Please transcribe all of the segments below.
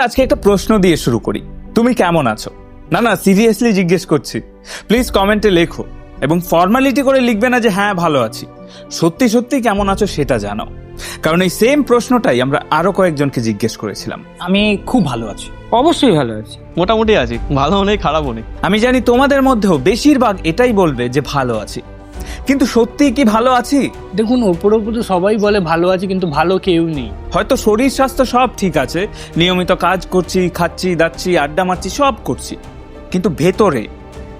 আজকে একটা প্রশ্ন দিয়ে শুরু করি। তুমি কেমন আছো? না না সিরিয়াসলি জিজ্ঞেস করছি। প্লিজ কমেন্টে লেখো এবং ফর্মালিটি করে লিখবে না যে হ্যাঁ ভালো আছি। সত্যি সত্যি কেমন আছো সেটা জানাও। কারণ এই সেম প্রশ্নটাই আমরা আরও কয়েকজনকে জিজ্ঞেস করেছিলাম। আমি খুব ভালো আছি। অবশ্যই ভালো আছি। মোটামুটি আছি। ভালো নেই খারাপও নেই। আমি জানি তোমাদের মধ্যেও বেশিরভাগ এটাই বলবে যে ভালো আছি। কিন্তু সত্যি কি ভালো আছি? দেখুন ওপর ওপর তো সবাই বলে ভালো আছে কিন্তু ভালো কেউ নেই। হয়তো শরীর স্বাস্থ্য সব ঠিক আছে নিয়মিত কাজ করছি খাচ্ছি দাচ্ছি আড্ডা মারছি সব করছি। কিন্তু ভেতরে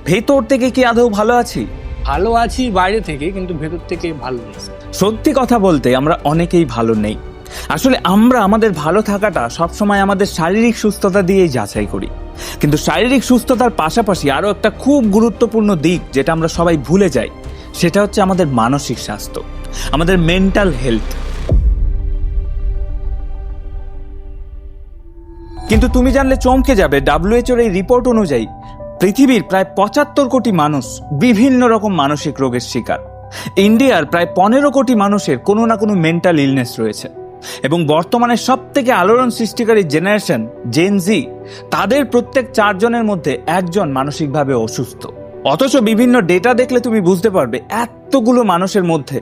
ভেতর থেকে কি আদৌ ভালো আছি? ভালো আছি বাইরে থেকে কিন্তু ভেতর থেকে ভালো নেই। সত্যি কথা বলতে আমরা অনেকেই ভালো নেই। আসলে আমরা আমাদের ভালো থাকাটা সবসময় আমাদের শারীরিক সুস্থতা দিয়েই যাচাই করি। কিন্তু শারীরিক সুস্থতার পাশাপাশি আরও একটা খুব গুরুত্বপূর্ণ দিক যেটা আমরা সবাই ভুলে যাই সেটা হচ্ছে আমাদের মানসিক স্বাস্থ্য, আমাদের মেন্টাল হেলথ কিন্তু তুমি জানলে চমকে যাবে ডাব্লিউএচওর এই রিপোর্ট অনুযায়ী পৃথিবীর প্রায় পঁচাত্তর কোটি মানুষ বিভিন্ন রকম মানসিক রোগের শিকার। ইন্ডিয়ার প্রায় পনেরো কোটি মানুষের কোনো না কোনো মেন্টাল ইলনেস রয়েছে। এবং বর্তমানে সব থেকে আলোড়ন সৃষ্টিকারী জেনারেশন জেনজি তাদের প্রত্যেক চারজনের মধ্যে একজন মানসিকভাবে অসুস্থ। অথচ বিভিন্ন ডেটা দেখলে তুমি বুঝতে পারবে এতগুলো মানুষের মধ্যে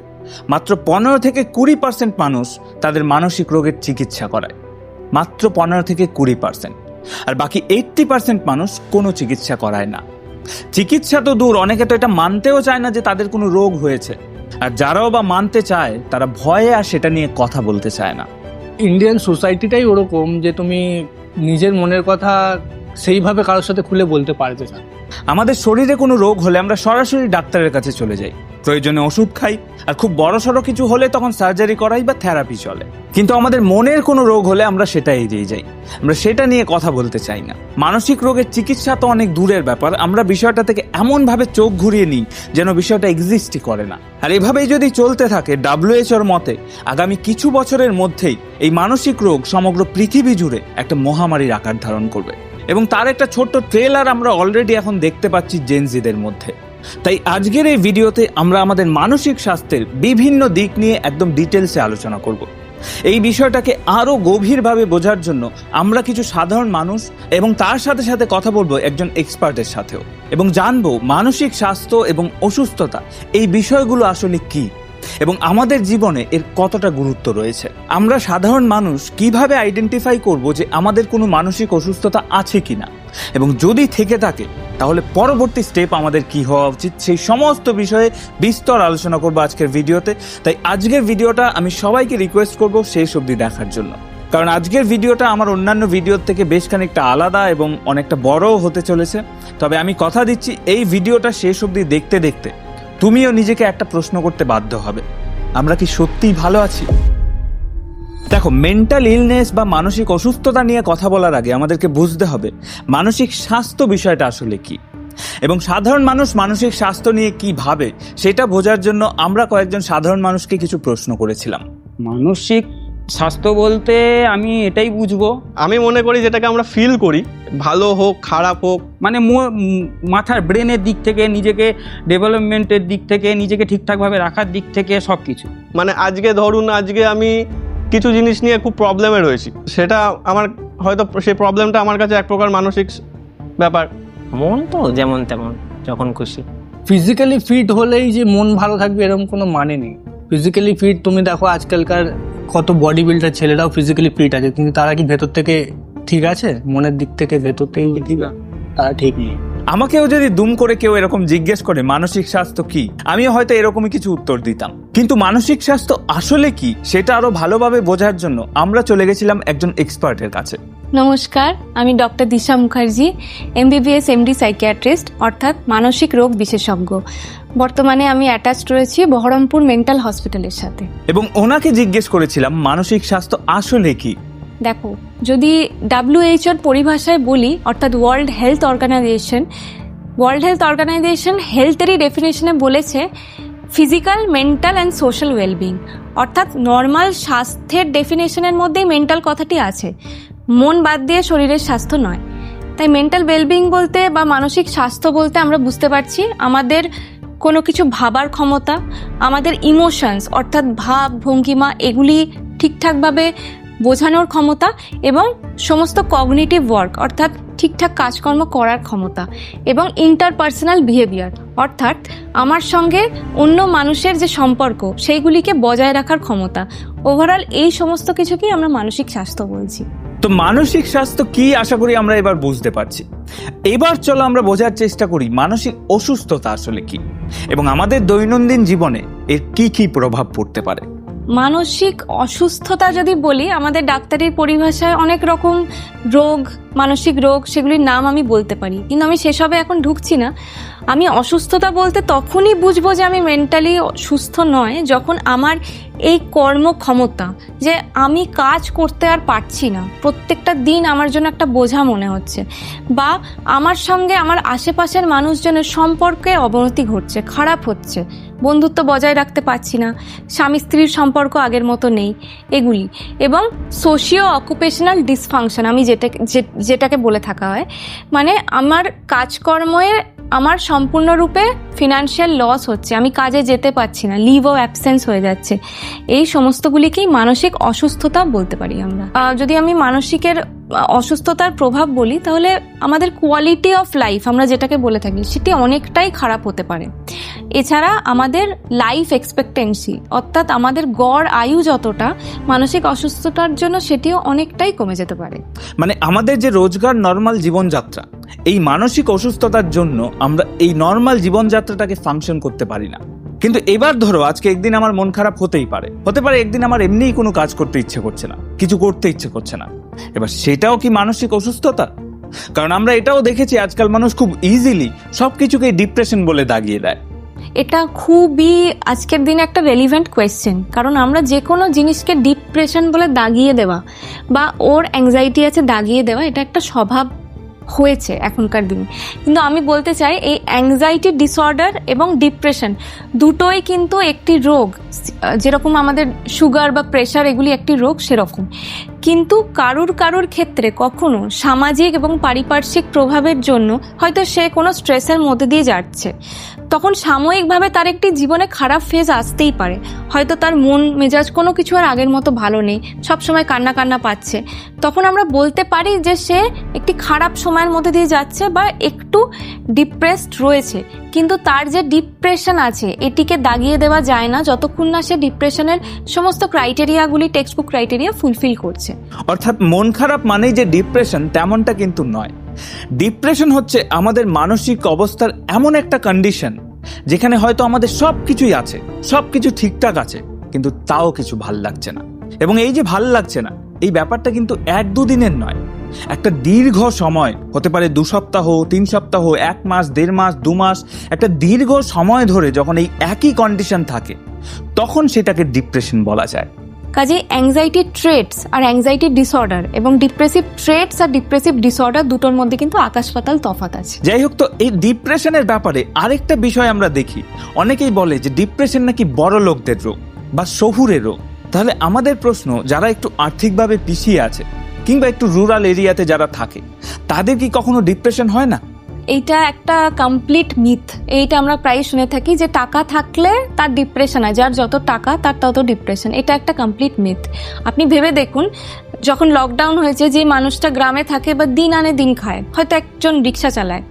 মাত্র পনেরো থেকে কুড়ি পার্সেন্ট মানুষ তাদের মানসিক রোগের চিকিৎসা করায়। মাত্র পনেরো থেকে কুড়ি পার্সেন্ট আর বাকি এইট্টি পার্সেন্ট মানুষ কোনো চিকিৎসা করায় না। চিকিৎসা তো দূর, অনেকে তো এটা মানতেও চায় না যে তাদের কোনো রোগ হয়েছে। আর যারাও বা মানতে চায়, তারা ভয়ে আর সেটা নিয়ে কথা বলতে চায় না। ইন্ডিয়ান সোসাইটিটাই ওরকম যে তুমি নিজের মনের কথা সেইভাবে কারোর সাথে খুলে বলতে পারতে চান আমাদের শরীরে কোনো রোগ হলে আমরা সরাসরি ডাক্তারের কাছে চলে যাই। প্রয়োজনে ওষুধ খাই, আর খুব বড় সড়ো কিছু হলে তখন সার্জারি করাই বা থেরাপি চলে। কিন্তু আমাদের মনের কোনো রোগ হলে আমরা সেটা এড়িয়ে যাই। আমরা সেটা নিয়ে কথা বলতে চাই না। মানসিক রোগের চিকিৎসা তো অনেক দূরের ব্যাপার। আমরা বিষয়টা থেকে এমনভাবে চোখ ঘুরিয়ে নিই যেন বিষয়টা এক্সিস্টই করে না। আর এভাবেই যদি চলতে থাকে ডাব্লিউএইচওর মতে, আগামী কিছু বছরের মধ্যেই এই মানসিক রোগ সমগ্র পৃথিবী জুড়ে একটা মহামারীর আকার ধারণ করবে। এবং তার একটা ছোট্ট ট্রেলার আমরা অলরেডি এখন দেখতে পাচ্ছি জেনজিদের মধ্যে। তাই আজকের এই ভিডিওতে আমরা আমাদের মানসিক স্বাস্থ্যের বিভিন্ন দিক নিয়ে একদম ডিটেলসে আলোচনা করব। এই বিষয়টাকে আরও গভীরভাবে বোঝার জন্য আমরা কিছু সাধারণ মানুষ এবং তার সাথে সাথে কথা বলব একজন এক্সপার্টের সাথেও। এবং জানব মানসিক স্বাস্থ্য এবং অসুস্থতা, এই বিষয়গুলো আসলে কি? এবং আমাদের জীবনে এর কতটা গুরুত্ব রয়েছে। আমরা সাধারণ মানুষ কীভাবে আইডেন্টিফাই করব যে আমাদের কোনো মানসিক অসুস্থতা আছে কিনা? এবং যদি থেকে থাকে, তাহলে পরবর্তী স্টেপ আমাদের কি হওয়া উচিত? সেই সমস্ত বিষয়ে বিস্তর আলোচনা করব আজকের ভিডিওতে। তাই আজকের ভিডিওটা আমি সবাইকে রিকোয়েস্ট করব শেষ অবধি দেখার জন্য। কারণ আজকের ভিডিওটা আমার অন্যান্য ভিডিওর থেকে বেশ খানিকটা আলাদা এবং অনেকটা বড়ও হতে চলেছে। তবে আমি কথা দিচ্ছি, এই ভিডিওটা শেষ অবধি দেখতে দেখতে। তুমিও নিজেকে একটা প্রশ্ন করতে বাধ্য হবে। আমরা কি সত্যিই ভালো আছি? দেখো মেন্টাল ইলনেস বা মানসিক অসুস্থতা নিয়ে কথা বলার আগে আমাদেরকে বুঝতে হবে মানসিক স্বাস্থ্য বিষয়টা আসলে কি। এবং সাধারণ মানুষ মানসিক স্বাস্থ্য নিয়ে কি ভাবে সেটা বোঝার জন্য আমরা কয়েকজন সাধারণ মানুষকে কিছু প্রশ্ন করেছিলাম। মানসিক স্বাস্থ্য বলতে আমি এটাই বুঝব। আমি মনে করি যেটাকে আমরা ফিল করি ভালো হোক খারাপ হোক মানে মো- মাথার ব্রেনের দিক থেকে নিজেকে ডেভেলপমেন্টের দিক থেকে নিজেকে ঠিকঠাকভাবে রাখার দিক থেকে সব কিছু। মানে আজকে ধরুন আজকে আমি কিছু জিনিস নিয়ে খুব প্রবলেমে রয়েছি। সেটা আমার হয়তো সেই প্রবলেমটা আমার কাছে এক প্রকার মানসিক ব্যাপার। মন তো যেমন তেমন যখন খুশি। ফিজিক্যালি ফিট হলেই যে মন ভালো থাকবে এরকম কোনো মানে নেই। ফিজিক্যালি ফিট তুমি দেখো আজকালকার কত বডি বিল্ডার ছেলেরাও ফিজিক্যালি ফিট আছে কিন্তু তারা কি ভেতর থেকে ঠিক আছে? মনের দিক থেকে ভেতর থেকে কি ঠিক তারা ঠিক নেই। আমাকেও যদি দুম করে কেউ এরকম জিজ্ঞেস করে মানসিক স্বাস্থ্য কি? আমিও হয়তো এরকমই কিছু উত্তর দিতাম। কিন্তু মানসিক স্বাস্থ্য আসলে কি সেটা আরও ভালোভাবে বোঝার জন্য আমরা চলে গেছিলাম একজন এক্সপার্টের কাছে। নমস্কার আমি doctor Disha Mukherjee MBBS MD psychiatrist অর্থাৎ মানসিক রোগ বিশেষজ্ঞ। বর্তমানে আমি অ্যাটাচড রয়েছি বহরমপুর মেন্টাল হসপিটালের সাথে। এবং ওনাকে জিজ্ঞেস করেছিলাম মানসিক স্বাস্থ্য আসলে কি? দেখো, যদি ডাব্লিউএইচওর পরিভাষায় বলি, অর্থাৎ world health organisation world health organisation হেলথেরই ডেফিনেশনে বলেছে physical mental and social wellbeing অর্থাৎ নর্মাল স্বাস্থ্যের ডেফিনেশনের মধ্যেই মেন্টাল কথাটি আছে। মন বাদ দিয়ে শরীরের স্বাস্থ্য নয়। তাই মেন্টাল ওয়েলবিং বলতে বা মানসিক স্বাস্থ্য বলতে আমরা বুঝতে পারছি আমাদের কোনো কিছু ভাবার ক্ষমতা, আমাদের ইমোশনস অর্থাৎ ভাব, ভঙ্গিমা, এগুলি ঠিকঠাকভাবে বোঝানোর ক্ষমতা এবং সমস্ত কগনিটিভ ওয়ার্ক অর্থাৎ ঠিকঠাক কাজকর্ম করার ক্ষমতা এবং ইন্টারপার্সোনাল বিহেভিয়ার অর্থাৎ আমার সঙ্গে অন্য মানুষের যে সম্পর্ক, সেইগুলিকে বজায় রাখার ক্ষমতা। ওভারঅল এই সমস্ত কিছুকেই আমরা মানসিক স্বাস্থ্য বলছি। তো মানসিক স্বাস্থ্য কি আশা করি আমরা এবার বুঝতে পারছি। এবার চলো আমরা বোঝার চেষ্টা করি মানসিক অসুস্থতা আসলে কি এবং আমাদের দৈনন্দিন জীবনে এর কি কি প্রভাব পড়তে পারে। মানসিক অসুস্থতা যদি বলি, আমাদের ডাক্তারির পরিভাষায় অনেক রকম রোগ, মানসিক রোগ, সেগুলির নাম আমি বলতে পারি। কিন্তু আমি সেসবে এখন ঢুকছি না। আমি অসুস্থতা বলতে তখনই বুঝব যে আমি মেন্টালি সুস্থ নয়, যখন আমার এই কর্মক্ষমতা যে আমি কাজ করতে আর পারছি না। প্রত্যেকটা দিন আমার জন্য একটা বোঝা মনে হচ্ছে। বা আমার সঙ্গে আমার আশেপাশের মানুষজনের সম্পর্কে অবনতি ঘটছে, খারাপ হচ্ছে। বন্ধুত্ব বজায় রাখতে পারছি না। স্বামী স্ত্রীর সম্পর্ক আগের মতো নেই। এগুলি। এবং সোশিও অকুপেশনাল ডিসফাংশন আমি যেটা যেটাকে বলে থাকা হয়। মানে আমার কাজকর্মে আমার সম্পূর্ণরূপে ফিনান্সিয়াল লস হচ্ছে। আমি কাজে যেতে পারছি না। লিভ ও অ্যাবসেন্স হয়ে যাচ্ছে। এই সমস্তগুলিকেই মানসিক অসুস্থতা বলতে পারি আমরা। যদি আমি মানসিকের অসুস্থতার প্রভাব বলি, তাহলে আমাদের কোয়ালিটি অফ লাইফ আমরা যেটাকে বলে থাকি, সেটি অনেকটাই খারাপ হতে পারে। এছাড়া আমাদের লাইফ এক্সপেক্টেন্সি অর্থাৎ আমাদের গড় আয়ু যতটা, মানসিক অসুস্থতার জন্য সেটিও অনেকটাই কমে যেতে পারে। মানে আমাদের যে রোজগার নর্মাল জীবনযাত্রা, এই মানসিক অসুস্থতার জন্য আমরা এই নর্মাল জীবনযাত্রাটাকে ফাংশন করতে পারি না। কিন্তু এবার ধরো, আজকে একদিন আমার মন খারাপ হতেই পারে। হতে পারে একদিন আমার এমনিই কোনো কাজ করতে ইচ্ছে করছে না, কিছু করতে ইচ্ছে করছে না। এবার সেটাও কি মানসিক অসুস্থতা? কারণ আমরা এটাও দেখেছি আজকাল মানুষ খুব ইজিলি সব সবকিছুকে ডিপ্রেশন বলে দাগিয়ে দেয়। এটা খুবই আজকের দিনে একটা রেলিভেন্ট কোয়েশ্চেন কারণ আমরা যে কোনো জিনিসকে ডিপ্রেশন বলে দাগিয়ে দেওয়া বা ওর অ্যাংজাইটি আছে দাগিয়ে দেওয়া, এটা একটা স্বভাব হয়েছে এখনকার দিনে। কিন্তু আমি বলতে চাই, এই অ্যাংজাইটি ডিসঅর্ডার এবং ডিপ্রেশন দুটোই কিন্তু একটি রোগ। যেরকম আমাদের সুগার বা প্রেশার এগুলি একটি রোগ, সেরকম। কিন্তু কারুর কারুর ক্ষেত্রে কখনো সামাজিক এবং পারিপার্শ্বিক প্রভাবের জন্য হয়তো সে কোনো স্ট্রেসের মধ্যে দিয়ে যাচ্ছে। তখন সাময়িকভাবে তার একটি জীবনে খারাপ ফেজ আসতেই পারে। হয়তো তার মন, মেজাজ কোনো কিছু আর আগের মতো ভালো নেই, সবসময় কান্না কান্না পাচ্ছে। তখন আমরা বলতে পারি যে সে একটি খারাপ সময়ের মধ্যে দিয়ে যাচ্ছে বা একটু ডিপ্রেসড রয়েছে। কিন্তু তার যে ডিপ্রেশন আছে, এটিকে দাগিয়ে দেওয়া যায় না যতক্ষণ না সে ডিপ্রেশনের সমস্ত ক্রাইটেরিয়াগুলি টেক্সট বুক ক্রাইটেরিয়া ফুলফিল করছে। অর্থাৎ মন খারাপ মানেই যে ডিপ্রেশন তেমনটা কিন্তু নয়। ডিপ্রেশন হচ্ছে আমাদের মানসিক অবস্থার এমন একটা কন্ডিশন যেখানে হয়তো আমাদের সব কিছুই আছে সব কিছু ঠিকঠাক আছে, কিন্তু তাও কিছু ভালো লাগছে না। এবং এই যে ভালো লাগছে না, এই ব্যাপারটা কিন্তু এক দুদিনের নয়। একটা দীর্ঘ সময় হতে পারে দু সপ্তাহ তিন সপ্তাহ এক মাস দেড় মাস দু মাস একটা দীর্ঘ সময় ধরে যখন এই একই কন্ডিশন থাকে তখন সেটাকে ডিপ্রেশন বলা যায়। কাজে অ্যাংজাইটি ট্রেটস আর অ্যাংজাইটি ডিসঅর্ডার এবং ডিপ্রেসিভ ট্রেটস আর ডিপ্রেসিভ ডিসঅর্ডার দুটোর মধ্যে কিন্তু আকাশ পাতাল তফাৎ আছে। যাই হোক তো এই ডিপ্রেশনের ব্যাপারে আরেকটা বিষয় আমরা দেখি। অনেকেই বলে যে ডিপ্রেশন নাকি বড় লোকদের রোগ বা শহুরের রোগ। তাহলে আমাদের প্রশ্ন যারা একটু আর্থিকভাবে পিছিয়ে আছে কিংবা একটু রুরাল এরিয়াতে যারা থাকে, তাদের কি কখনো ডিপ্রেশন হয় না? এইটা একটা কমপ্লিট মিথ এইটা আমরা প্রায় শুনে থাকি যে টাকা থাকলে তার ডিপ্রেশন হয়, যার যত টাকা তার তত ডিপ্রেশন এটা একটা কমপ্লিট মিথ আপনি ভেবে দেখুন, যখন লকডাউন হয়েছে, যে মানুষটা গ্রামে থাকে বা দিন আনে দিন খায়, হয়তো একজন রিক্সা চালায়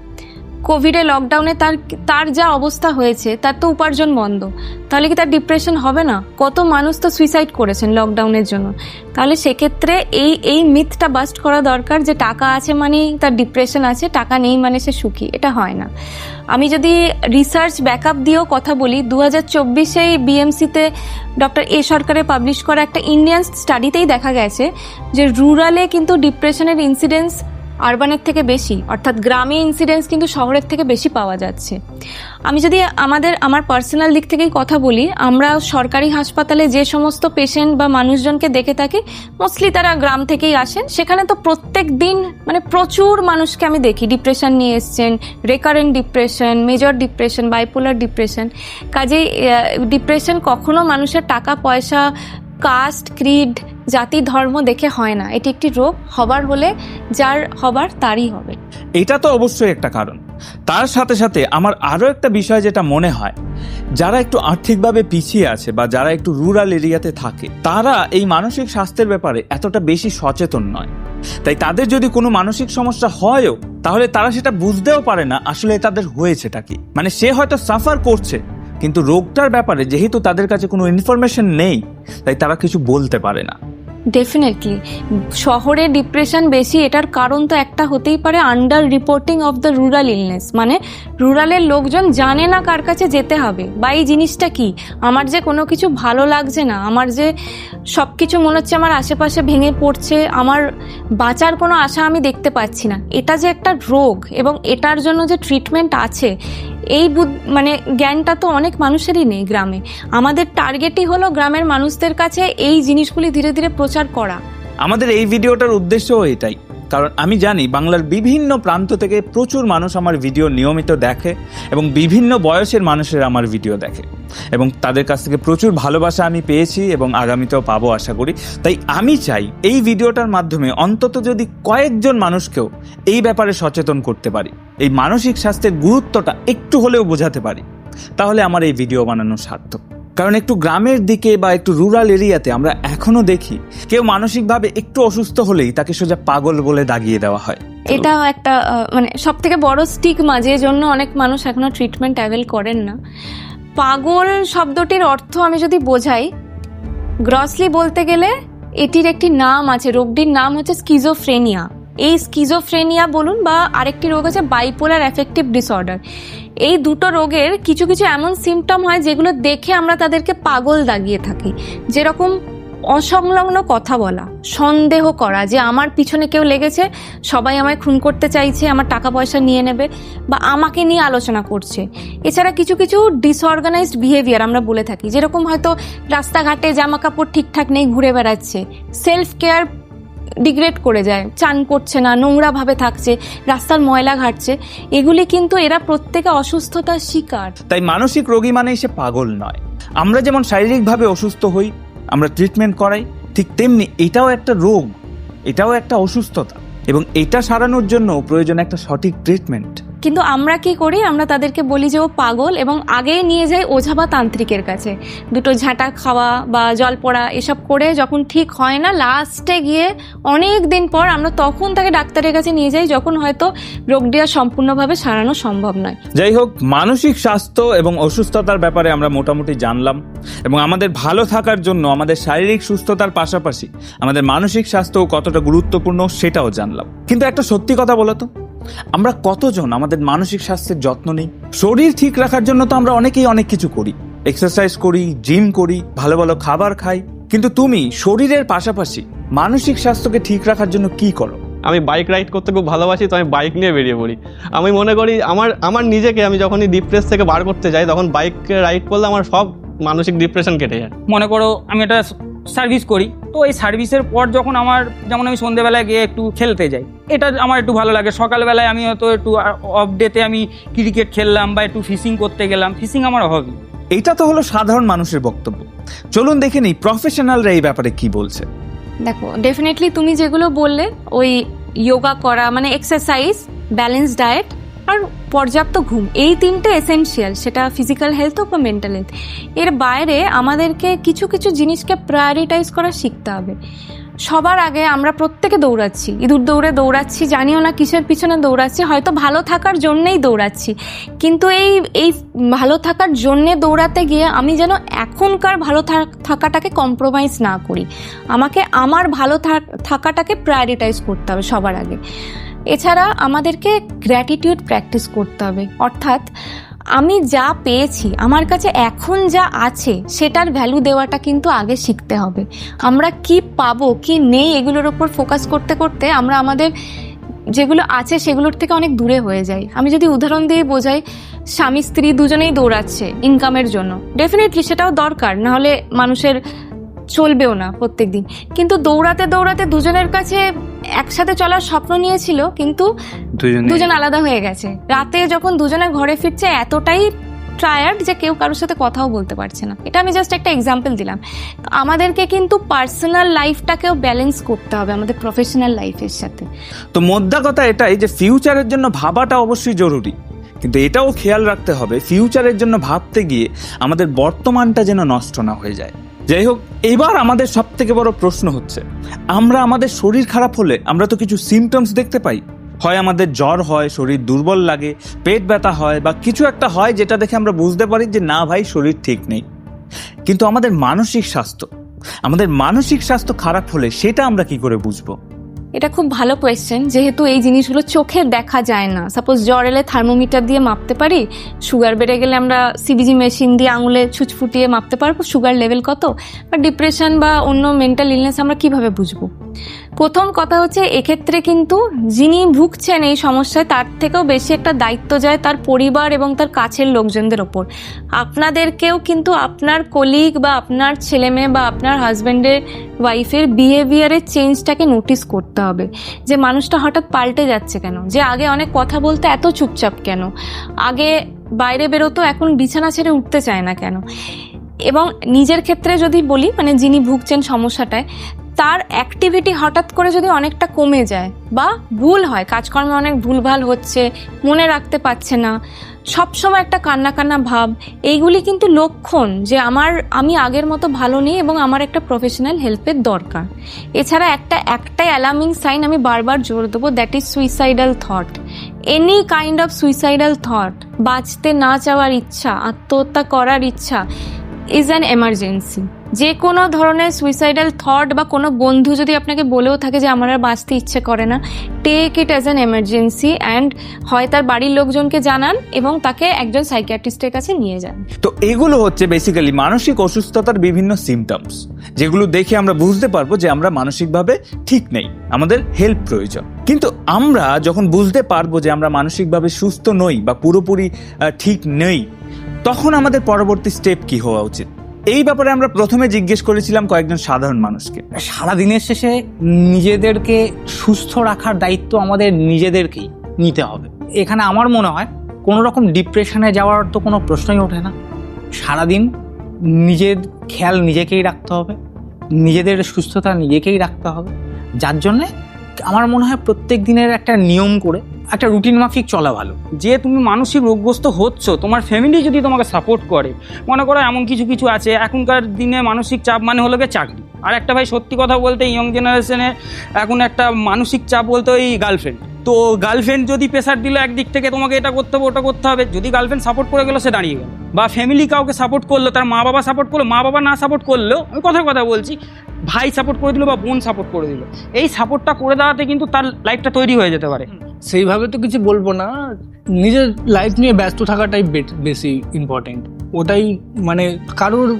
কোভিডে লকডাউনে তার তার যা অবস্থা হয়েছে, তার তো উপার্জন বন্ধ। তাহলে কি তার ডিপ্রেশন হবে না? কত মানুষ তো সুইসাইড করেছেন লকডাউনের জন্য। তাহলে সেক্ষেত্রে এই এই মিথটা বাস্ট করা দরকার যে টাকা আছে মানেই তার ডিপ্রেশন আছে, টাকা নেই মানে সে সুখী। এটা হয় না। আমি যদি রিসার্চ ব্যাকআপ দিয়েও কথা বলি দু হাজার চব্বিশেই বিএমসিতে ডক্টর এ সরকারের পাবলিশ করা একটা ইন্ডিয়ান স্টাডিতেই দেখা গেছে যে রুরালে কিন্তু ডিপ্রেশনের ইনসিডেন্স আরবানের থেকে বেশি, অর্থাৎ গ্রামে ইনসিডেন্স কিন্তু শহরের থেকে বেশি পাওয়া যাচ্ছে। আমি যদি আমাদের, আমার পার্সোনাল দিক থেকেই কথা বলি, আমরা সরকারি হাসপাতালে যে সমস্ত পেশেন্ট বা মানুষজনকে দেখে থাকি মোস্টলি তারা গ্রাম থেকেই আসেন। সেখানে তো প্রত্যেক দিন মানে প্রচুর মানুষকে আমি দেখি। ডিপ্রেশন নিয়ে এসছেন recurrent depression major depression bipolar depression কাজেই ডিপ্রেশন কখনো মানুষের টাকা পয়সা কাস্ট, ক্রিড, জাতি, ধর্ম দেখে হয় না। এটি একটি রোগ, হবার হলে যার হবার তারই হবে। এটা তো অবশ্যই একটা কারণ। তার সাথে সাথে আমার আরও একটা বিষয় যেটা মনে হয়, যারা একটু আর্থিকভাবে পিছিয়ে আছে বা যারা একটু রুরাল এরিয়াতে থাকে, তারা এই মানসিক স্বাস্থ্যের ব্যাপারে এতটা বেশি সচেতন নয়। তাই তাদের যদি কোনো মানসিক সমস্যা হয়ও, তাহলে তারা সেটা বুঝতেও পারে না আসলে তাদের হয়েছেটা কি। মানে সে হয়তো সাফার করছে কিন্তু রোগটার ব্যাপারে যেহেতু তাদের কাছে কোনো ইনফরমেশন নেই, তাই তারা কিছু বলতে পারে না। ডেফিনেটলি শহরে ডিপ্রেশন বেশি, এটার কারণ তো একটা হতেই পারে under reporting of the rural illness মানে রুরালের লোকজন জানে না কার কাছে যেতে হবে। বা এই জিনিসটা কি? আমার যে কোনো কিছু ভালো লাগছে না, আমার যে সব কিছু মনে হচ্ছে আমার আশেপাশে ভেঙে পড়ছে, আমার বাঁচার কোনো আশা আমি দেখতে পাচ্ছি না। এটা যে একটা রোগ এবং এটার জন্য যে ট্রিটমেন্ট আছে এই মানে জ্ঞানটা তো অনেক মানুষেরই নেই গ্রামে। আমাদের টার্গেটই হলো গ্রামের মানুষদের কাছে এই জিনিসগুলি ধীরে ধীরে প্রচার করা। আমাদের এই ভিডিওটার উদ্দেশ্য এটাই। কারণ আমি জানি বাংলার বিভিন্ন প্রান্ত থেকে প্রচুর মানুষ আমার ভিডিও নিয়মিত দেখে এবং বিভিন্ন বয়সের মানুষের আমার ভিডিও দেখে। এবং তাদের কাছ থেকে প্রচুর ভালোবাসা আমি পেয়েছি এবং আগামীতেও পাবো আশা করি। তাই আমি চাই এই ভিডিওটার মাধ্যমে অন্তত যদি কয়েকজন মানুষকেও এই ব্যাপারে সচেতন করতে পারি। এই মানসিক স্বাস্থ্যের গুরুত্বটা একটু হলেও বোঝাতে পারি। তাহলে আমার এই ভিডিও বানানো সার্থক। কারণ একটু গ্রামের দিকে বা একটু রুরাল এরিয়াতে আমরা এখনও দেখি, কেউ মানসিকভাবে একটু অসুস্থ হলেই তাকে সোজা পাগল বলে দাগিয়ে দেওয়া হয়। এটা একটা মানে সব থেকে বড় স্টিগমা যে জন্য অনেক মানুষ এখনও ট্রিটমেন্ট অ্যাভেল করেন না। পাগল শব্দটির অর্থ আমি যদি বোঝাই গ্রসলি বলতে গেলে এটির একটি নাম আছে, রোগটির নাম হচ্ছে স্কিজোফ্রেনিয়া এই স্কিজোফ্রেনিয়া বলুন বা আরেকটি রোগ আছে বাইপোলার অ্যাফেক্টিভ ডিসঅর্ডার এই দুটো রোগের কিছু কিছু এমন সিমটম হয় যেগুলো দেখে আমরা তাদেরকে পাগল দাগিয়ে থাকি। যেরকম অসংলগ্ন কথা বলা, সন্দেহ করা যে আমার পিছনে কেউ লেগেছে, সবাই আমায় খুন করতে চাইছে, আমার টাকা পয়সা নিয়ে নেবে বা আমাকে নিয়ে আলোচনা করছে। এছাড়া কিছু কিছু ডিসঅর্গানাইজড বিহেভিয়ার আমরা বলে থাকি। যেরকম হয়তো রাস্তাঘাটে জামা কাপড় ঠিকঠাক নেই, ঘুরে বেড়াচ্ছে। সেলফ কেয়ার ডিগ্রেড করে যায়, চান করছে না, নোংরাভাবে থাকছে, রাস্তার ময়লা ঘাটছে, এগুলি কিন্তু এরা প্রত্যেকে অসুস্থতার শিকার। তাই মানসিক রোগী মানে সে পাগল নয়। আমরা যেমন শারীরিকভাবে অসুস্থ হই, আমরা ট্রিটমেন্ট করাই, ঠিক তেমনি এটাও একটা রোগ, এটাও একটা অসুস্থতা। এবং এটা সারানোর জন্য প্রয়োজন একটা সঠিক ট্রিটমেন্ট কিন্তু আমরা কি করি? আমরা তাদেরকে বলি যে ও পাগল এবং আগেই নিয়ে যাই ওঝা বা তান্ত্রিকের কাছে। দুটো ঝাঁটা খাওয়া বা জল পড়া এসব করে যখন ঠিক হয় না লাস্টে গিয়ে অনেক দিন পর আমরা তখন তাকে ডাক্তারের কাছে নিয়ে যাই, যখন হয়তো রোগটি আর সম্পূর্ণভাবে সারানো সম্ভব নয়। যাই হোক, মানসিক স্বাস্থ্য এবং অসুস্থতার ব্যাপারে আমরা মোটামুটি জানলাম এবং আমাদের ভালো থাকার জন্য, আমাদের শারীরিক সুস্থতার পাশাপাশি আমাদের মানসিক স্বাস্থ্যও কতটা গুরুত্বপূর্ণ সেটাও জানলাম। কিন্তু একটা সত্যি কথা বলো তো। আমরা কতজন? আমাদের মানসিক স্বাস্থ্যের যত্ন নিই। শরীর ঠিক রাখার জন্য তো আমরা অনেকেই অনেক কিছু করি। এক্সারসাইজ করি জিম করি ভালো ভালো খাবার খাই। কিন্তু তুমি শরীরের পাশাপাশি মানসিক স্বাস্থ্যকে ঠিক রাখার জন্য কি করো? আমি বাইক রাইড করতে খুব ভালোবাসি তো আমি বাইক নিয়ে বেরিয়ে পড়ি। আমি মনে করি আমার আমার নিজেকে আমি যখনই ডিপ্রেস থেকে বার করতে যাই তখন বাইক রাইড করলে আমার সব মানসিক ডিপ্রেশন কেটে যায়। মনে করো আমি একটা সার্ভিস করি। তো এই সার্ভিসের পর যখন আমার যেমন আমি সন্ধ্যেবেলায় গিয়ে একটু খেলতে যাই এটা আমার একটু ভালো লাগে। সকালবেলায় আমি হয়তো একটু অফ ডেতে আমি ক্রিকেট খেললাম বা একটু ফিশিং করতে গেলাম। ফিশিং আমার হবি এটা তো হলো সাধারণ মানুষের বক্তব্য। চলুন দেখে নিই প্রফেশনালরা এই ব্যাপারে কি বলছে। দেখো ডেফিনেটলি তুমি যেগুলো বললে ওই যোগা করা মানে এক্সারসাইজ ব্যালেন্স ডায়েট আর পর্যাপ্ত ঘুম, এই তিনটে এসেনশিয়াল সেটা ফিজিক্যাল হেলথ হোক বা মেন্টাল হেলথ এর বাইরে আমাদেরকে কিছু কিছু জিনিসকে প্রায়োরিটাইজ করা শিখতে হবে। সবার আগে আমরা প্রত্যেকে দৌড়াচ্ছি, ইঁদুর দৌড়ে দৌড়াচ্ছি, জানিও না কিসের পিছনে দৌড়াচ্ছি, হয়তো ভালো থাকার জন্যেই দৌড়াচ্ছি, কিন্তু এই এই ভালো থাকার জন্যে দৌড়াতে গিয়ে আমি যেন এখনকার ভালো থাক- থাকাটাকে কম্প্রোমাইজ না করি। আমাকে আমার ভালো থাক- থাকাটাকে প্রায়োরিটাইজ করতে হবে সবার আগে। এছাড়া আমাদেরকে গ্র্যাটিটিউড প্র্যাকটিস করতে হবে। অর্থাৎ আমি যা পেয়েছি, আমার কাছে এখন যা আছে, সেটার ভ্যালু দেওয়াটা কিন্তু আগে শিখতে হবে। আমরা কি পাবো, কি নেই, এগুলোর ওপর ফোকাস করতে করতে আমরা আমাদের যেগুলো আছে, সেগুলোর থেকে অনেক দূরে হয়ে যায় আমি যদি উদাহরণ দিয়ে বোঝাই স্বামী স্ত্রী দুজনেই দৌড়াচ্ছে ইনকামের জন্য। ডেফিনেটলি সেটাও দরকার, নাহলে মানুষের চলবেও না প্রত্যেক দিন কিন্তু দৌড়াতে দৌড়াতে দুজনের কাছে একসাথে চলার স্বপ্ন নিয়েছিল কিন্তু দুজন আলাদা হয়ে গেছে। রাতে যখন দুজনে ঘরে ফিরছে এতটাই ট্রায়ার্ড যে কেউ কারোর সাথে কথাও বলতে পারছে না। এটা আমি জাস্ট একটা এক্সাম্পল দিলাম। আমাদেরকে কিন্তু পার্সোনাল লাইফটাকেও ব্যালেন্স করতে হবে আমাদের প্রফেশনাল লাইফের সাথে। তো মোদ্দা কথা এটাই যে ফিউচারের জন্য ভাবাটা অবশ্যই জরুরি। কিন্তু এটাও খেয়াল রাখতে হবে ফিউচারের জন্য ভাবতে গিয়ে আমাদের বর্তমানটা যেন নষ্ট না হয়ে যায়। যাই হোক এবার আমাদের সব থেকে বড় প্রশ্ন হচ্ছে, আমরা আমাদের শরীর খারাপ হলে আমরা তো কিছু সিমটমস দেখতে পাই। হয় আমাদের জ্বর হয়, শরীর দুর্বল লাগে, পেট ব্যথা হয় বা কিছু একটা হয় যেটা দেখে আমরা বুঝতে পারি যে না ভাই, শরীর ঠিক নেই। কিন্তু আমাদের মানসিক স্বাস্থ্য, আমাদের মানসিক স্বাস্থ্য খারাপ হলে সেটা আমরা কি করে বুঝব? এটা খুব ভালো কোয়েশ্চেন যেহেতু এই জিনিসগুলো চোখে দেখা যায় না। সাপোজ জ্বর এলে থার্মোমিটার দিয়ে মাপতে পারি সুগার বেড়ে গেলে আমরা সিবিজি মেশিন দিয়ে আঙুলে ছুঁচ ফুটিয়ে মাপতে পারব সুগার লেভেল কত? বা ডিপ্রেশন বা অন্য মেন্টাল ইলনেস আমরা কীভাবে বুঝব? প্রথম কথা হচ্ছে, এক্ষেত্রে কিন্তু যিনি ভুগছেন এই সমস্যায়, তার থেকেও বেশি একটা দায়িত্ব যায় তার পরিবার এবং তার কাছের লোকজনদের ওপর। আপনাদেরকেও কিন্তু আপনার কলিগ বা আপনার ছেলে মেয়ে বা আপনার হাজব্যান্ডের ওয়াইফের বিহেভিয়ারের চেঞ্জটাকে নোটিস করতে হবে। যে মানুষটা হঠাৎ পাল্টে যাচ্ছে কেন? যে আগে অনেক কথা বলতে এত চুপচাপ কেন? আগে বাইরে বেরোতো এখন বিছানা ছেড়ে উঠতে চায় না কেন? এবং নিজের ক্ষেত্রে যদি বলি মানে যিনি ভুগছেন সমস্যাটায় তার অ্যাক্টিভিটি হঠাৎ করে যদি অনেকটা কমে যায় বা ভুল হয়, কাজকর্মে অনেক ভুলভাল হচ্ছে, মনে রাখতে পারছে না, সবসময় একটা কান্না কান্না ভাব, এইগুলি কিন্তু লক্ষণ যে আমার, আমি আগের মতো ভালো নেই এবং আমার একটা প্রফেশনাল হেল্পের দরকার। এছাড়া একটা, একটাই অ্যালার্মিং সাইন আমি বারবার জোর দেবো that is suicidal thought any kind of suicidal thought বাঁচতে না চাওয়ার ইচ্ছা, আত্মহত্যা করার ইচ্ছা ইজ অ্যান এমার্জেন্সি যে কোনো ধরনের সুইসাইডাল থট বা কোনো বন্ধু যদি আপনাকে বলেও থাকে যে আমার আর বাঁচতে ইচ্ছে করে না take it as an emergency and হয় তার বাড়ির লোকজনকে জানান এবং তাকে একজন সাইকিয়াট্রিস্টের কাছে নিয়ে যান। তো এগুলো হচ্ছে বেসিক্যালি মানসিক অসুস্থতার বিভিন্ন সিমটমস যেগুলো দেখে আমরা বুঝতে পারব যে আমরা মানসিকভাবে ঠিক নেই, আমাদের হেল্প প্রয়োজন। কিন্তু আমরা যখন বুঝতে পারব যে আমরা মানসিকভাবে সুস্থ নই বা পুরোপুরি ঠিক নেই, তখন আমাদের পরবর্তী স্টেপ কি হওয়া উচিত? এই ব্যাপারে আমরা প্রথমে জিজ্ঞেস করেছিলাম কয়েকজন সাধারণ মানুষকে। সারা দিনের শেষে নিজেদেরকে সুস্থ রাখার দায়িত্ব আমাদের নিজেদেরকেই নিতে হবে। এখানে আমার মনে হয় কোনো রকম ডিপ্রেশনে যাওয়ার তো কোনো প্রশ্নই ওঠে না। সারাদিন নিজের খেয়াল নিজেকেই রাখতে হবে, নিজেদের সুস্থতা নিজেকেই রাখতে হবে। যার জন্যে আমার মনে হয় প্রত্যেক দিনের একটা নিয়ম করে একটা রুটিন মাফিক চলা ভালো। যে তুমি মানসিক রোগগ্রস্ত হচ্ছ, তোমার ফ্যামিলি যদি তোমাকে সাপোর্ট করে, মনে করো এমন কিছু কিছু আছে, এখনকার দিনে মানসিক চাপ মানে হলো গিয়ে চাকরি। আর একটা ভাই সত্যি কথা বলতে ইয়ং জেনারেশনে এখন একটা মানসিক চাপ বলতে ওই গার্লফ্রেন্ড তো গার্লফ্রেন্ড যদি প্রেশার দিল একদিক থেকে, তোমাকে এটা করতে হবে, ওটা করতে হবে। যদি গার্লফ্রেন্ড সাপোর্ট করে গেলো, সে দাঁড়িয়ে গেল। বা ফ্যামিলি কাউকে সাপোর্ট করল তার মা বাবা সাপোর্ট করল মা বাবা না সাপোর্ট করলেও আমি কথার কথা বলছি ভাই সাপোর্ট করে দিল বা বোন সাপোর্ট করে দিল এই সাপোর্টটা করে দেওয়াতে কিন্তু তার লাইফটা তৈরি হয়ে যেতে পারে। সেইভাবে তো কিছু বলব না নিজের লাইফ নিয়ে ব্যস্ত থাকাটাই বে- বেশি ইম্পর্টেন্ট ওটাই মানে কারোর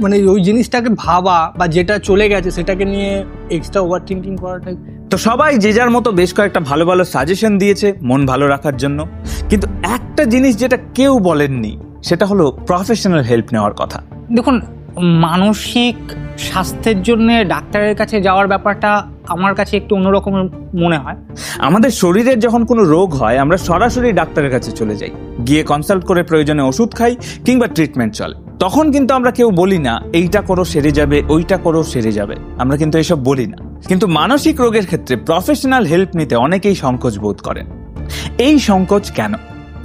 মানে ওই জিনিসটাকে ভাবা বা যেটা চলে গেছে সেটাকে নিয়ে এক্সট্রা ওভার থিঙ্কিং করাটাই তো সবাই যে যার মতো বেশ কয়েকটা ভালো ভালো সাজেশন দিয়েছে মন ভালো রাখার জন্য। কিন্তু একটা জিনিস যেটা কেউ বলেননি সেটা হলো প্রফেশনাল হেল্প নেওয়ার কথা। দেখুন মানসিক স্বাস্থ্যের জন্য ডাক্তারের কাছে যাওয়ার ব্যাপারটা আমার কাছে একটু অন্যরকম মনে হয়। আমাদের শরীরের যখন কোনো রোগ হয় আমরা সরাসরি ডাক্তারের কাছে চলে যাই। গিয়ে কনসাল্ট করে প্রয়োজনে ওষুধ খাই কিংবা ট্রিটমেন্ট চলে। তখন কিন্তু আমরা কেউ বলি না এইটা করো সেরে যাবে ওইটা করো সেরে যাবে। আমরা কিন্তু এসব বলি না। কিন্তু মানসিক রোগের ক্ষেত্রে প্রফেশনাল হেল্প নিতে অনেকেই সংকোচ বোধ করেন। এই সংকোচ কেন?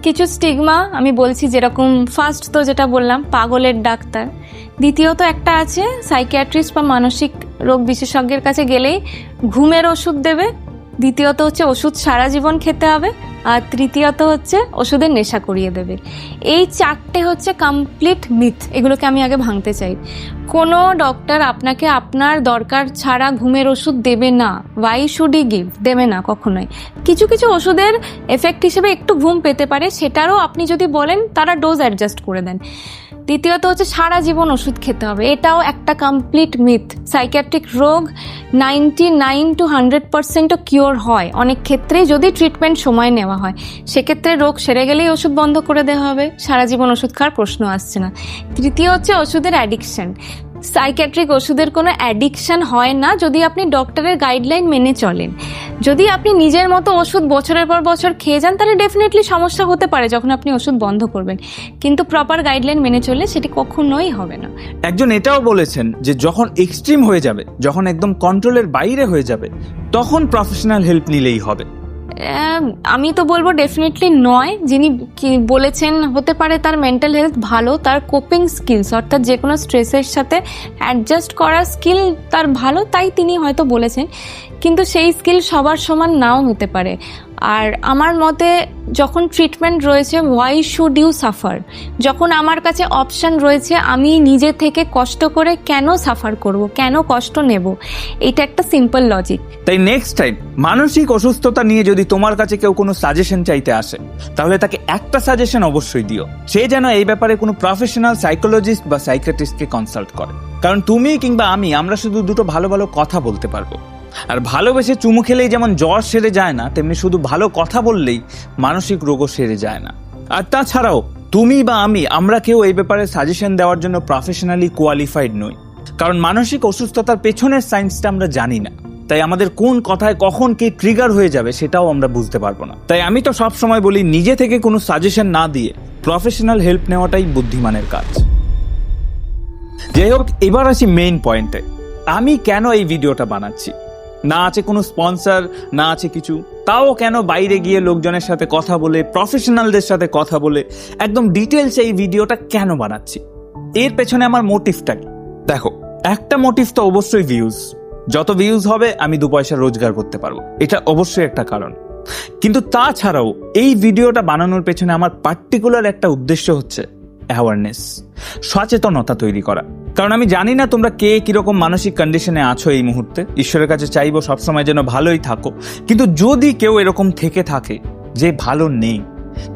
কিছু স্টিগমা আমি বলছি যেরকম ফার্স্ট তো যেটা বললাম, পাগলের ডাক্তার। দ্বিতীয়ত একটা আছে সাইকিয়াট্রিস্ট বা মানসিক রোগ বিশেষজ্ঞের কাছে গেলেই ঘুমের ওষুধ দেবে। দ্বিতীয়ত হচ্ছে ওষুধ সারা জীবন খেতে হবে। আর তৃতীয়ত হচ্ছে ওষুধের নেশা করিয়ে দেবে। এই চারটে হচ্ছে কমপ্লিট মিথ এগুলোকে আমি আগে ভাঙতে চাই। কোনো ডক্টর আপনাকে আপনার দরকার ছাড়া ঘুমের ওষুধ দেবে না। ওয়াই শুড ই গিভ দেবে না কখনোই। কিছু কিছু ওষুধের এফেক্ট হিসেবে একটু ঘুম পেতে পারে, সেটারও আপনি যদি বলেন, তারা ডোজ অ্যাডজাস্ট করে দেন। দ্বিতীয়ত হচ্ছে সারা জীবন ওষুধ খেতে হবে। এটাও একটা কমপ্লিট মিথ সাইকিয়াট্রিক রোগ নাইনটি নাইন টু হান্ড্রেড পার্সেন্টও কিওর হয়। অনেক ক্ষেত্রেই যদি ট্রিটমেন্ট সময় নেওয়া হয়। সেক্ষেত্রে রোগ সেরে গেলেই ওষুধ বন্ধ করে দেওয়া হবে। সারা জীবন ওষুধ খাওয়ার প্রশ্ন আসছে না। তৃতীয় হচ্ছে ওষুধের অ্যাডিকশন সাইকিয়াট্রিক ওষুধের কোনো অ্যাডিকশান হয় না যদি আপনি ডক্টরের গাইডলাইন মেনে চলেন। যদি আপনি নিজের মতো ওষুধ বছরের পর বছর খেয়ে যান, তাহলে ডেফিনেটলি সমস্যা হতে পারে যখন আপনি ওষুধ বন্ধ করবেন। কিন্তু প্রপার গাইডলাইন মেনে চললে সেটি কখনোই হবে না। একজন এটাও বলেছেন যে যখন এক্সট্রিম হয়ে যাবে, যখন একদম কন্ট্রোলের বাইরে হয়ে যাবে, তখন প্রফেশনাল হেল্প নিলেই হবে। আমি তো বলব ডেফিনেটলি নয়। যিনি বলেছেন, হতে পারে তার মেন্টাল হেলথ ভালো, তার কোপিং স্কিলস অর্থাৎ যে কোনো স্ট্রেসের সাথে অ্যাডজাস্ট করার স্কিল তার ভালো, তাই তিনি হয়তো বলেছেন। কিন্তু সেই স্কিল সবার সমান নাও হতে পারে। আর আমার মতে যখন ট্রিটমেন্ট রয়েছে ওয়াই শুড ইউ সাফার যখন আমার কাছে অপশান রয়েছে, আমি নিজে থেকে কষ্ট করে কেন সাফার করব, কেন কষ্ট নেব? এটা একটা সিম্পল লজিক তাই নেক্সট টাইম মানসিক অসুস্থতা নিয়ে যদি তোমার কাছে কেউ কোনো সাজেশন চাইতে আসে, তাহলে তাকে একটা সাজেশন অবশ্যই দিও। সে যেন এই ব্যাপারে কোনো প্রফেশনাল সাইকোলজিস্ট বা সাইকিয়াট্রিস্টকে কনসাল্ট করে। কারণ তুমি কিংবা আমি, আমরা শুধু দুটো ভালো ভালো কথা বলতে পারব। আর ভালোবেসে চুমু খেলেই যেমন জ্বর সেরে যায় না, তেমনি শুধু ভালো কথা বললেই মানসিক রোগও সেরে যায় না। আর তাছাড়াও, তুমি বা আমি, আমরা কেউ এই ব্যাপারে সাজেশন দেওয়ার জন্য প্রফেশনালি কোয়ালিফাইড নই। কারণ মানসিক অসুস্থতার পেছনের সায়েন্সটা আমরা জানি না। তাই আমাদের কোন কথায় কখন কে ট্রিগার হয়ে যাবে সেটাও আমরা বুঝতে পারব না। তাই আমি তো সব সময় বলি, নিজে থেকে কোনো সাজেশন না দিয়ে প্রফেশনাল হেল্প নেওয়াটাই বুদ্ধিমানের কাজ। যাই হোক, এবার আসি মেইন পয়েন্টে আমি কেন এই ভিডিওটা বানাচ্ছি? না আছে কোনো স্পন্সর, না আছে কিছু। তাও কেন বাইরে গিয়ে লোকজনের সাথে কথা বলে প্রফেশনালদের সাথে কথা বলে, একদম ডিটেলস এই ভিডিওটা কেন বানাচ্ছি? এর পেছনে আমার মোটিভটা কি? দেখো, একটা মোটিভ তো অবশ্যই ভিউজ যত ভিউজ হবে, আমি দু পয়সা রোজগার করতে পারব। এটা অবশ্যই একটা কারণ। কিন্তু তাছাড়াও, এই ভিডিওটা বানানোর পেছনে আমার পার্টিকুলার একটা উদ্দেশ্য হচ্ছে অ্যাওয়ারনেস সচেতনতা তৈরি করা। কারণ আমি জানি না তোমরা কে কীরকম মানসিক কন্ডিশনে আছো এই মুহূর্তে। ঈশ্বরের কাছে চাইব সবসময় যেন ভালোই থাকো। কিন্তু যদি কেউ এরকম থেকে থাকে যে ভালো নেই,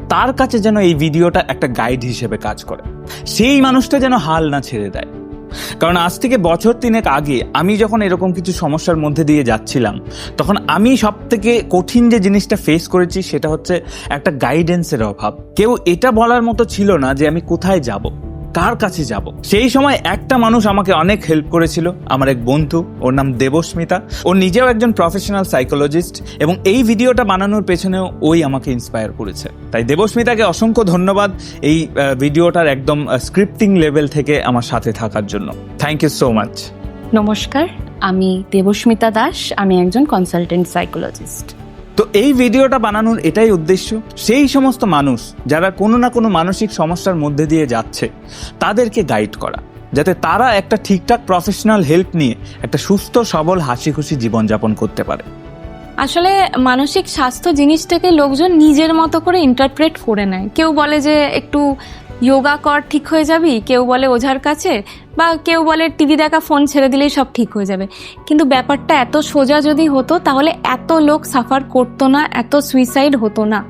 তার কাছে যেন এই ভিডিওটা একটা গাইড হিসেবে কাজ করে। সেই মানুষটা যেন হাল না ছেড়ে দেয়। কারণ আজ থেকে বছর তিনেক আগে আমি যখন এরকম কিছু সমস্যার মধ্যে দিয়ে যাচ্ছিলাম, তখন আমি সব থেকে কঠিন যে জিনিসটা ফেস করেছি সেটা হচ্ছে একটা গাইডেন্সের অভাব। কেউ এটা বলার মতো ছিল না যে আমি কোথায় যাব। কার কাছে যাব? সেই সময় একটা মানুষ আমাকে অনেক হেল্প করেছিল। আমার এক বন্ধু, ওর নাম দেবস্মিতা। ও নিজেও একজন প্রফেশনাল সাইকোলজিস্ট এবং এই ভিডিওটা বানানোর পেছনেও ওই আমাকে ইন্সপায়ার করেছে। তাই দেবস্মিতাকে অসংখ্য ধন্যবাদ এই ভিডিওটার একদম স্ক্রিপ্টিং লেভেল থেকে আমার সাথে থাকার জন্য। থ্যাংক ইউ সো মাচ নমস্কার, আমি দেবস্মিতা দাস, আমি একজন কনসালটেন্ট সাইকোলজিস্ট তো এই ভিডিওটা বানানোর এটাই উদ্দেশ্য। সেই সমস্ত মানুষ যারা কোনো না কোনো মানসিক সমস্যার মধ্যে দিয়ে যাচ্ছে, তাদেরকে গাইড করা। যাতে তারা একটা ঠিকঠাক প্রফেশনাল হেল্প নিয়ে একটা সুস্থ, সবল হাসি খুশি জীবনযাপন করতে পারে। আসলে মানসিক স্বাস্থ্য জিনিসটাকে লোকজন নিজের মতো করে ইন্টারপ্রেট করে নেয়। কেউ বলে যে, একটু যোগা কর, ঠিক হয়ে যাবি? কেউ বলে, ওঝার কাছে? বা কেউ বলে টিভি দেখা, ফোন ছেড়ে দিলেই সব ঠিক হয়ে যাবে। কিন্তু ব্যাপারটা এত সোজা যদি হতো, তাহলে এত লোক সাফার করতো না, এত সুইসাইড হতো না।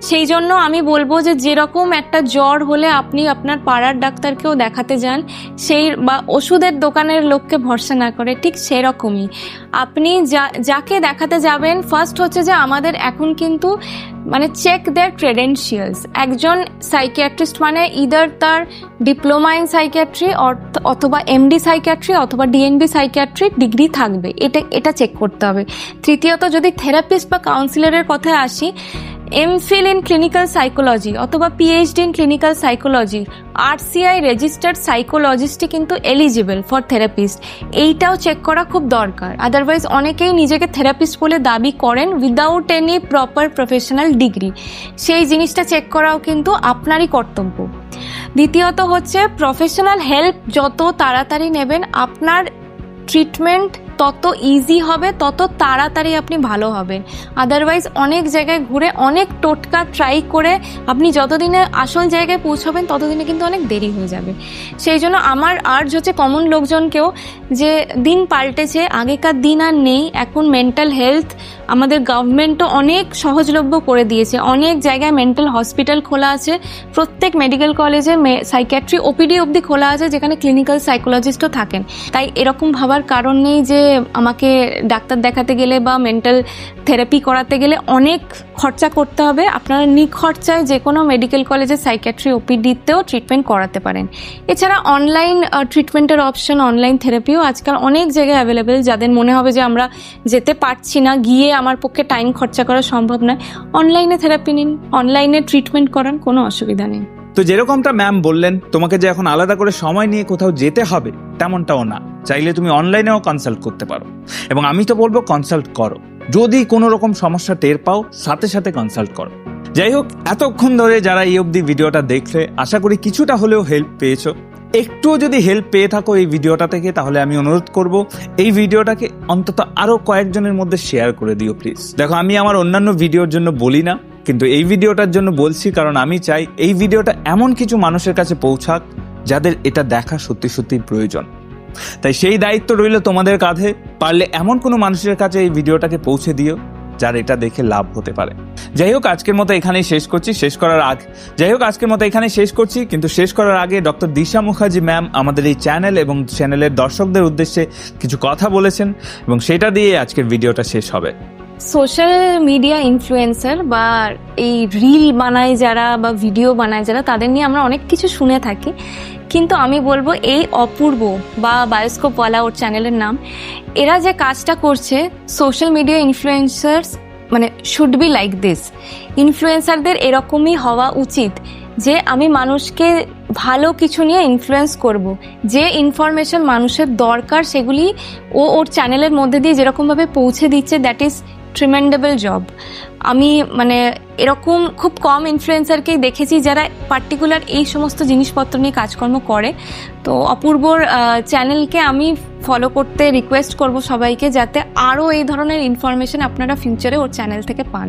সেই জন্য আমি বলব যে, যেরকম একটা জ্বর হলে আপনি আপনার পাড়ার ডাক্তারকেও দেখাতে যান, সেই বা ওষুধের দোকানের লোককে ভরসা না করে, ঠিক সেরকমই। আপনি যা, যাকে দেখাতে যাবেন ফার্স্ট হচ্ছে যে আমাদের এখন কিন্তু মানে চেক দেয়ার ক্রেডেন্সিয়ালস একজন সাইকিয়াট্রিস্ট মানে ইদার তার ডিপ্লোমা ইন সাইকিয়াট্রি অথবা এমডি সাইকিয়াট্রি অথবা ডিএনবি সাইকিয়াট্রি ডিগ্রি থাকবে। এটা এটা চেক করতে হবে। তৃতীয়ত যদি থেরাপিস্ট বা কাউন্সিলরের কথায় আসি এমফিল ইন ক্লিনিক্যাল সাইকোলজি অথবা PhD in clinical psychology, RCI registered সাইকোলজিস্টই কিন্তু এলিজিবল ফর থেরাপিস্ট। এইটাও চেক করা খুব দরকার। আদারওয়াইজ অনেকেই নিজেকে থেরাপিস্ট বলে দাবি করেন without any proper professional degree সেই জিনিসটা চেক করাও কিন্তু আপনারই কর্তব্য। দ্বিতীয়ত হচ্ছে প্রফেশনাল হেল্প যত তাড়াতাড়ি নেবেন, আপনার ট্রিটমেন্ট তত ইজি হবে, তত তাড়াতাড়ি আপনি ভালো হবেন। আদারওয়াইজ অনেক জায়গায় ঘুরে অনেক টোটকা ট্রাই করে আপনি যতদিনে আসল জায়গায় পৌঁছাবেন, ততদিনে কিন্তু অনেক দেরি হয়ে যাবে। সেই জন্য আমার আর্জ হচ্ছে কমন লোকজনকেও যে দিন পাল্টেছে, আগেকার দিন আর নেই। এখন মেন্টাল হেলথ আমাদের গভর্নমেন্টও অনেক সহজলভ্য করে দিয়েছে। অনেক জায়গায় মেন্টাল হসপিটাল খোলা আছে। প্রত্যেক মেডিকেল কলেজে সাইকিয়াট্রি ওপিডি অবধি খোলা আছে, যেখানে ক্লিনিক্যাল সাইকোলজিস্টও থাকেন। তাই এরকম ভাবার কারণ নেই যে আমাকে ডাক্তার দেখাতে গেলে বা মেন্টাল থেরাপি করাতে গেলে অনেক খরচা করতে হবে। আপনারা নিখরচায় যে কোনো মেডিকেল কলেজে সাইকিয়াট্রি ওপিডিতেও ট্রিটমেন্ট করাতে পারেন। এছাড়া অনলাইন ট্রিটমেন্টের অপশন অনলাইন থেরাপিও আজকাল অনেক জায়গায় অ্যাভেলেবেল যাদের মনে হবে যে আমরা যেতে পারছি না, গিয়ে আমার পক্ষে টাইম খরচা করা সম্ভব নয়। অনলাইনে থেরাপি নিন অনলাইনে ট্রিটমেন্ট করান, কোনো অসুবিধা নেই। তো যেরকমটা ম্যাম বললেন, তোমাকে যে এখন আলাদা করে সময় নিয়ে কোথাও যেতে হবে, তেমনটাও না। চাইলে তুমি অনলাইনেও কনসাল্ট করতে পারো। এবং আমি তো বলব কনসাল্ট করো। যদি কোনো রকম সমস্যা টের পাও, সাথে সাথে কনসাল্ট করো। যাই হোক, এতক্ষণ ধরে যারা এই অবধি ভিডিওটা দেখলে, আশা করি কিছুটা হলেও হেল্প পেয়েছ। একটুও যদি হেল্প পেয়ে থাকো এই ভিডিওটা থেকে, তাহলে আমি অনুরোধ করব, এই ভিডিওটাকে অন্তত আরও কয়েকজনের মধ্যে শেয়ার করে দিও প্লিজ দেখো, আমি আমার অন্যান্য ভিডিওর জন্য বলি না। কিন্তু এই ভিডিওটার জন্য বলছি কারণ আমি চাই এই ভিডিওটা এমন কিছু মানুষের কাছে পৌঁছাক যাদের এটা দেখা সত্যি সত্যি প্রয়োজন। তাই সেই দায়িত্ব রইল তোমাদের কাঁধে। পারলে এমন কোনো মানুষের কাছে এই ভিডিওটাকে পৌঁছে দিও যার এটা দেখে লাভ হতে পারে। যাই হোক, আজকের মতো এখানেই শেষ করছি। শেষ করার আগে যাই হোক, আজকের মতো এখানেই শেষ করছি। কিন্তু শেষ করার আগে ডক্টর দিশা মুখার্জি ম্যাম আমাদের এই চ্যানেল এবং চ্যানেলের দর্শকদের উদ্দেশ্যে কিছু কথা বলেছেন এবং সেটা দিয়ে আজকের ভিডিওটা শেষ হবে। সোশ্যাল মিডিয়া ইনফ্লুয়েন্সার বা এই রিল বানায় যারা বা ভিডিও বানায় যারা, তাদের নিয়ে আমরা অনেক কিছু শুনে থাকি। কিন্তু আমি বলব, এই অপূর্ব বা বায়োস্কোপওয়ালা ওর চ্যানেলের নাম, এরা যে কাজটা করছে সোশ্যাল মিডিয়া ইনফ্লুয়েন্সার্স মানে শুড বি লাইক দিস ইনফ্লুয়েন্সারদের এরকমই হওয়া উচিত যে আমি মানুষকে ভালো কিছু নিয়ে ইনফ্লুয়েন্স করব। যে ইনফরমেশন মানুষের দরকার, সেগুলি ও ওর চ্যানেলের মধ্যে দিয়ে যেরকমভাবে পৌঁছে দিচ্ছে দ্যাট ইজ ট্রিমেন্ডেবল জব আমি মানে এরকম খুব কম ইনফ্লুয়েন্সারকেই দেখেছি যারা পার্টিকুলার এই সমস্ত জিনিসপত্র নিয়ে কাজকর্ম করে। তো অপূর্বর চ্যানেলকে আমি ফলো করতে রিকোয়েস্ট করব সবাইকে যাতে আরও এই ধরনের ইনফরমেশন আপনারা ফিউচারে ওর চ্যানেল থেকে পান।